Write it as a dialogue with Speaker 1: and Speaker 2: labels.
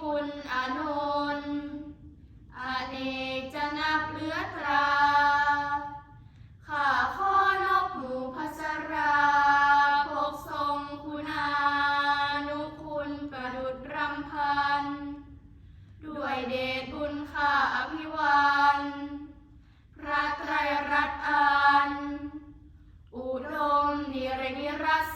Speaker 1: คุณอนนท์อเนจนาบเลือตราข้าข้อนกหมูพัสราพกทรงคุณานุคุณประดุดรำพัน ด้วยเดชบุญข้าอภิวันพระไตรรัตน์อัน อุดมนิรนิรัส